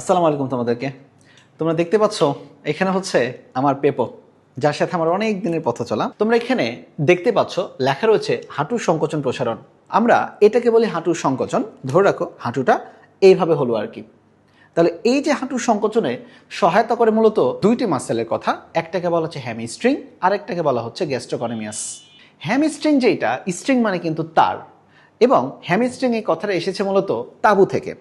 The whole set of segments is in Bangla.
আসসালামু আলাইকুম তোমাদেরকে। তোমরা দেখতে পাচ্ছ, এখানে হচ্ছে আমার পেপো, যার সাথে আমার অনেক দিনের পথ চলা। তোমরা এখানে দেখতে পাচ্ছ, লেখা রয়েছে হাঁটুর সংকোচন প্রসারণ। আমরা এটাকে বলি হাঁটুর সংকোচন। ধরে রাখো, হাঁটুটা এইভাবে হলো আর কি। তাহলে এই যে হাঁটু সংকোচনে সহায়তা করে মূলত দুইটি মাসেলের কথা, একটাকে বলা হচ্ছে হ্যামিস্ট্রিং আর একটাকে বলা হচ্ছে গ্যাস্ট্রোকনমিয়াস। হ্যামিস্ট্রিং যেটা স্ট্রিং মানে কিন্তু তার। এবং হ্যামিস্ট্রিং এই কথাটা এসেছে মূলত তাবু থেকে।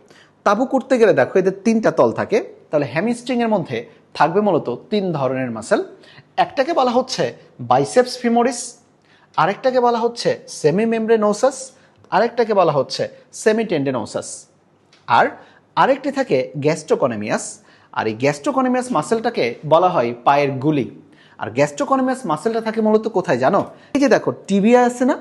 তাবু করতে গেলে দেখো এদের তিনটা তল থাকে। তাহলে হ্যামিস্ট্রিং এর মধ্যে থাকবে মূলত তিন ধরনের মাসেল একটাকে বলা হচ্ছে বাইসেপস ফিমোরিস আরেকটাকে বলা হচ্ছে সেমি মেমব্রেনোসাস আরেকটাকে বলা হচ্ছে সেমি টেন্ডেনোসাস আর আরেকটি থাকে গ্যাস্ট্রোকনমিয়াস আর এই গ্যাস্ট্রোকনমিয়াস মাসেলটাকে বলা হয় পায়ের গুলি। আর গ্যাস্ট্রোকনমিয়াস মাসেলটা থাকে মূলত কোথায় জানো? এই যে দেখো টিবিয়া আছে না?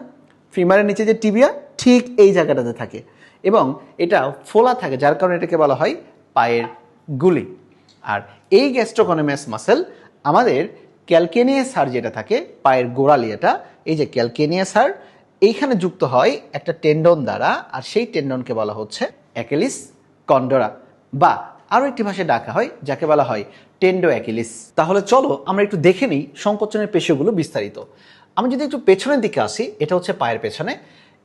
ফিমারের নিচে যে টিবিয়া ঠিক এই জায়গাটাতে থাকে। এবং এটা ফোলা থাকে, যার কারণে এটাকে বলা হয় পায়ের গুলি। আর এই গ্যাস্ট্রোকনমিয়াস মাসেল আমাদের ক্যালকেনিয়াস হার যেটা থাকে, পায়ের গোড়ালি এটা, এই যে ক্যালকেনিয়াস হার এইখানে যুক্ত হয় একটা টেন্ডন দ্বারা, আর সেই টেন্ডনকে বলা হচ্ছে অ্যাকেলিস কন্ডোরা বা আরও একটি ভাষায় ডাকা হয়, যাকে বলা হয় টেন্ডো অ্যাকিলিস তাহলে চলো আমরা একটু দেখে নিই সংকোচনের পেশিগুলো বিস্তারিত। আমি যদি একটু পেছনের দিকে আসি, এটা হচ্ছে পায়ের পেছনে।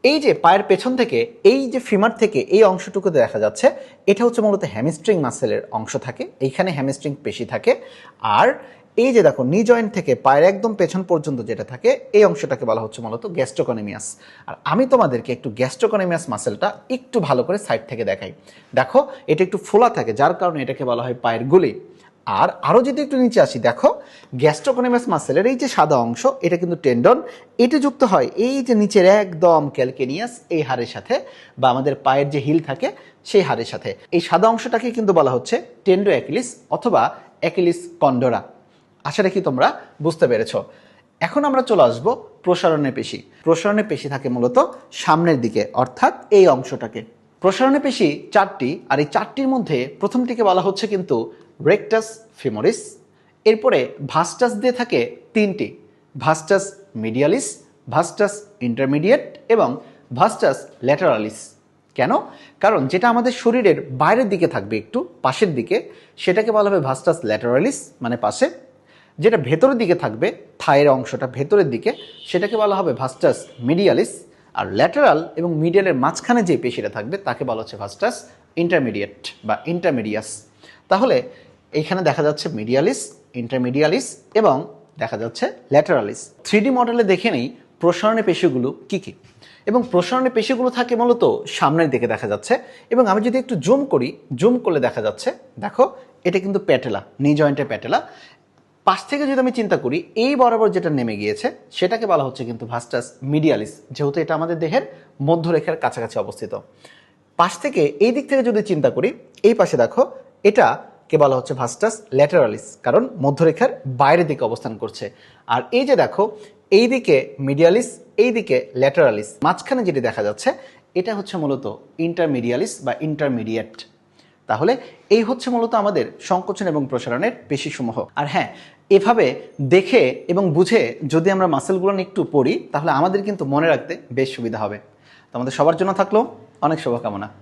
এই যে পায়ের পেছন থেকে, এই যে ফিমার থেকে এই অংশটুকু দেখা যাচ্ছে, এটা হচ্ছে মূলত হ্যামিস্ট্রিং মাসেলের অংশ থাকে। এইখানে হ্যামিস্ট্রিং পেশি থাকে। আর এই যে দেখো নি জয়েন্ট থেকে পায়ের একদম পেছন পর্যন্ত যেটা থাকে, এই অংশটাকে বলা হচ্ছে মূলত গ্যাস্ট্রোকনেমিয়াস আর আমি তোমাদেরকে একটু গ্যাস্ট্রোকনেমিয়াস মাসেলটা একটু ভালো করে সাইড থেকে দেখাই। দেখো, এটা একটু ফোলা থাকে, যার কারণে এটাকে বলা হয় পায়ের গুলি। আর আরও যদি একটু নিচে আসি, দেখো গ্যাস্ট্রোকনেমাস মাসেলের এই যে সাদা অংশ, এটা কিন্তু টেন্ডন এটা যুক্ত হয় এই যে নিচের একদম ক্যালকেনিয়াস এই হাড়ের সাথে, বা আমাদের পায়ের যে হিল থাকে, সেই হাড়ের সাথে। এই সাদা অংশটাকে কিন্তু বলা হচ্ছে টেন্ডো অ্যাকিলিস অথবা অ্যাকিলিস কন্ডোরা আশা রাখি তোমরা বুঝতে পেরেছ। এখন আমরা চলে আসব প্রসারণের পেশি। প্রসারণের পেশি থাকে মূলত সামনের দিকে, অর্থাৎ এই অংশটাকে। প্রসারণের পেশি চারটি, আর এই চারটির মধ্যে প্রথমটিকে বলা হচ্ছে কিন্তু রেকটাস ফিমোরিস। এরপরে ভাস্টাস দিয়ে থাকে তিনটি, ভাস্টাস মিডিয়ালিস, ভাস্টাস ইন্টারমিডিয়েট এবং ভাস্টাস ল্যাটারালিস। কেন? কারণ যেটা আমাদের শরীরের বাইরের দিকে থাকবে একটু, পাশের দিকে, সেটাকে বলা হবে ভাস্টাস ল্যাটারালিস মানে পাশে। যেটা ভেতরের দিকে থাকবে, থায়ের অংশটা ভেতরের দিকে, সেটাকে বলা হবে ভাস্টাস মিডিয়ালিস। আর ল্যাটারাল এবং মিডিয়ালের মাঝখানে যে পেশিটা থাকবে, তাকে বলা হচ্ছে ভাস্টাস ইন্টারমিডিয়েট বা ইন্টারমিডিয়াস তাহলে এইখানে দেখা যাচ্ছে মিডিয়ালিস ইন্টারমিডিয়ালিস এবং দেখা যাচ্ছে ল্যাটারালিস থ্রি মডেলে দেখে নেই প্রসারণের পেশিগুলো কী কী। এবং প্রসারণের পেশিগুলো থাকে মূলত সামনের দিকে দেখা যাচ্ছে। এবং আমি যদি একটু জুম করি জুম করলে দেখা যাচ্ছে, দেখো, এটা কিন্তু প্যাটেলা নি জয়েন্টের প্যাটেলা পাশ থেকে যদি আমি চিন্তা করি, এই বরাবর যেটা নেমে গিয়েছে, সেটাকে বলা হচ্ছে কিন্তু ভাস্টাস মিডিয়ালিস, যেহেতু এটা আমাদের দেহের মধ্যরেখার কাছাকাছি অবস্থিত। পাশ থেকে এই দিক থেকে যদি চিন্তা করি, এই পাশে দেখো এটা কে বলা হচ্ছে ভাস্টাস ল্যাটারালিস, কারণ মধ্যরেখার বাইরের দিকে অবস্থান করছে। আর এই যে দেখো, এই দিকে মিডিয়ালিস, এই দিকে ল্যাটারালিস, মাঝখানে যেটি দেখা যাচ্ছে, এটা হচ্ছে মূলত ইন্টারমিডিয়ালিস বা ইন্টারমিডিয়েট। তাহলে এই হচ্ছে মূলত আমাদের সংকোচন এবং প্রসারণের পেশিসমূহ। আর হ্যাঁ এভাবে দেখে এবং বুঝে যদি আমরা মাসেলগুলো একটু পড়ি, তাহলে আমাদের কিন্তু মনে রাখতে বেশ সুবিধা হবে। তো আমাদের সবার জন্য থাকল অনেক শুভকামনা।